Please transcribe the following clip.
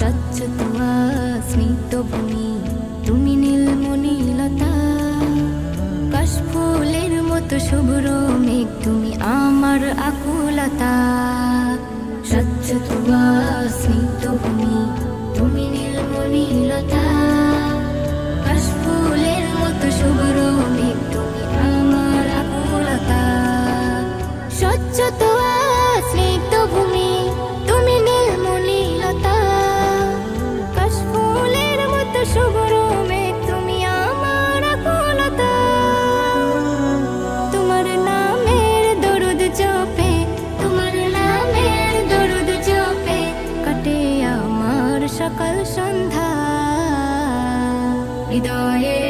স্বচ্ছ তোমা স্মিত ভূমি, তুমি নীলমণিলতা কাশফুলের মতো শুভ্র মেঘ, তুমি আমার আকুলতা। তুমি নীলমণিলতা হৃদয়ের